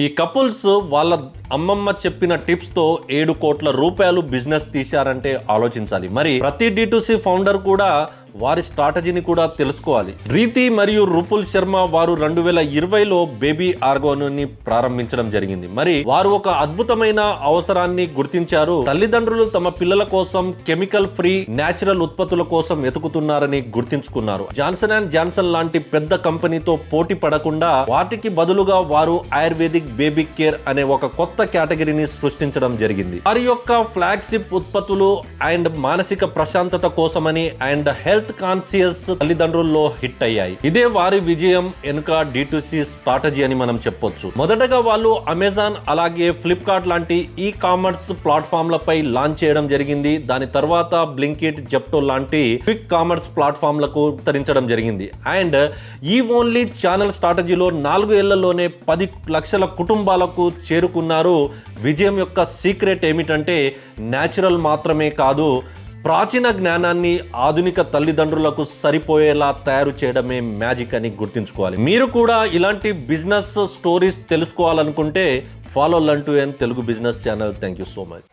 ఈ కపుల్స్ వాళ్ళ అమ్మమ్మ చెప్పిన టిప్స్తో ఏడు కోట్ల రూపాయలు బిజినెస్ తీశారంటే ఆలోచించాలి. మరి ప్రతి డి ఫౌండర్ కూడా వారి స్ట్రాటజీని కూడా తెలుసుకోవాలి. రీతి మరియు రూపుల్ శర్మ వారు రెండు వేల ఇరవైలో బేబీ ఆర్గోని ప్రారంభించడం జరిగింది. మరి వారు ఒక అద్భుతమైన అవసరాన్ని గుర్తించారు. తల్లిదండ్రులు తమ పిల్లల కోసం కెమికల్ ఫ్రీ నేచురల్ ఉత్పత్తుల కోసం వెతుకుతున్నారని గుర్తించుకున్నారు. జాన్సన్ అండ్ జాన్సన్ లాంటి పెద్ద కంపెనీతో పోటీ పడకుండా వాటికి బదులుగా వారు ఆయుర్వేదిక్ బేబీ కేర్ అనే ఒక కొత్త కేటగిరీని సృష్టించడం జరిగింది. వారి యొక్క ఫ్లాగ్షిప్ ఉత్పత్తులు అండ్ మానసిక ప్రశాంతత కోసమని అండ్ హెల్త్ కాన్సియస్ తల్లిదండ్రుల్లో హిట్ అయ్యాయి. ఇదే వారి విజయం వెనుక డి స్ట్రాటజీ అని మనం చెప్పొచ్చు. మొదటగా వాళ్ళు అమెజాన్ అలాగే ఫ్లిప్కార్ట్ లాంటి ఈ కామర్స్ ప్లాట్ఫామ్లపై లాంచ్ చేయడం జరిగింది. దాని తర్వాత బ్లింకిట్ జెప్టో లాంటి క్విక్ కామర్స్ ప్లాట్ఫామ్లకు తరించడం జరిగింది. అండ్ ఈ ఓన్లీ ఛానల్ స్ట్రాటజీలో నాలుగు ఏళ్ళలోనే పది లక్షల కుటుంబాలకు చేరుకున్నారు. విజయం యొక్క సీక్రెట్ ఏమిటంటే న్యాచురల్ మాత్రమే కాదు ప్రాచీన జ్ఞానాన్ని ఆధునిక తల్లిదండ్రులకు సరిపోయేలా తయారు చేయడమే మ్యాజిక్ అని గుర్తుంచుకోవాలి. మీరు కూడా ఇలాంటి బిజినెస్ స్టోరీస్ తెలుసుకోవాలనుకుంటే follow లంటూ N Telugu business channel. Thank you so much.